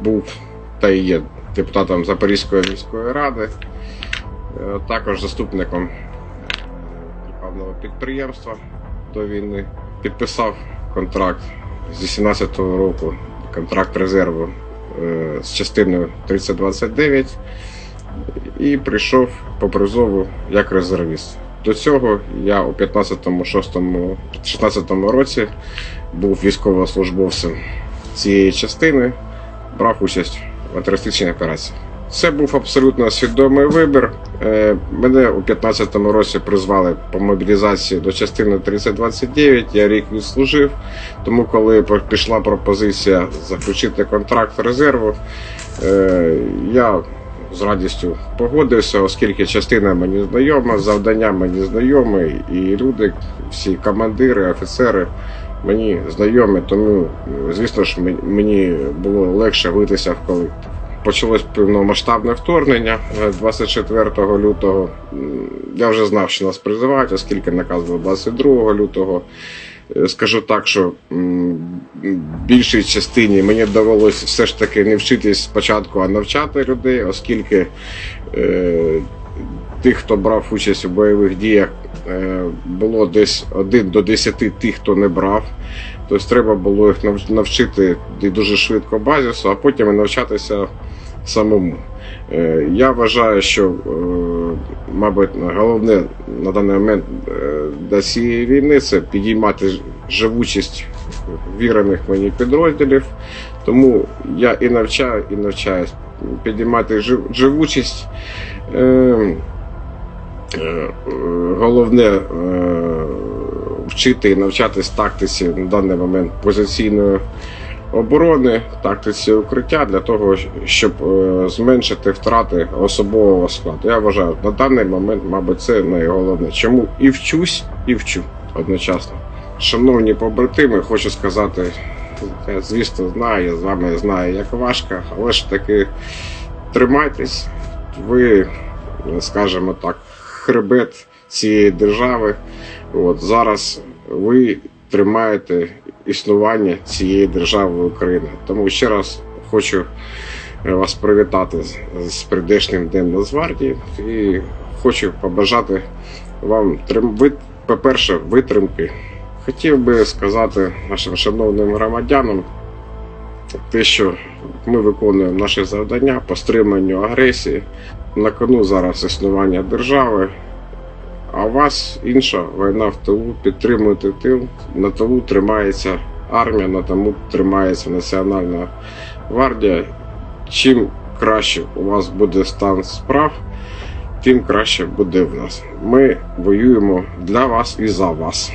був та і є депутатом Запорізької міської ради, е, також заступником е, певного підприємства до війни. Підписав контракт з 18-го року, контракт резерву е, з частиною 3029 і прийшов по призову як резервіст. До цього я у 15-16 році був військовослужбовцем цієї частини, брав участь в антитерористичній операції. Це був абсолютно свідомий вибір. Е, Мене у 15-му році призвали по мобілізації до частини 3029. Я рік відслужив. Тому, коли пішла пропозиція заключити контракт резерву, е, я з радістю погодився, оскільки частина мені знайома, завдання мені знайоме, і люди, всі командири, офіцери мені знайомі, тому, звісно ж, мені було легше витися в колектив. Почалось повномасштабне вторгнення е, 24 лютого. Я вже знав, що нас призивають, оскільки наказ був 22 лютого. Е, Скажу так, що більшій частині мені довелося все ж таки не вчитись спочатку, а навчати людей, оскільки е, тих, хто брав участь у бойових діях, було десь 1 до 10 тих, хто не брав. Тобто треба було їх навчити дуже швидко базісу, а потім і навчатися самому. Е, Я вважаю, що, е, мабуть, головне на даний момент е, для цієї війни це підіймати живучість вірених мені підрозділів. Тому я і навчаю, і навчаюсь підіймати живучість. Е, е, Головне е, вчити і навчатись тактиці на даний момент позиційної оборони, тактиці укриття для того, щоб зменшити втрати особового складу. Я вважаю, на даний момент, мабуть, це найголовніше. Чому і вчусь, і вчу одночасно. Шановні побратими, хочу сказати, я звісно знаю, я з вами знаю, як важко, але ж таки тримайтесь. Ви, скажімо так, хребет цієї держави. От зараз ви тримаєте існування цієї держави України. Тому ще раз хочу е, вас привітати з, прийдешнім Днем Нацгвардії і хочу побажати вам по-перше, витримки. Хотів би сказати нашим шановним громадянам те, що ми виконуємо наші завдання по стриманню агресії. На кону зараз існування держави, а у вас інша війна в тилу, підтримуйте тил. На тилу тримається армія, на тому тримається Національна гвардія. Чим краще у вас буде стан справ, тим краще буде в нас. Ми воюємо для вас і за вас.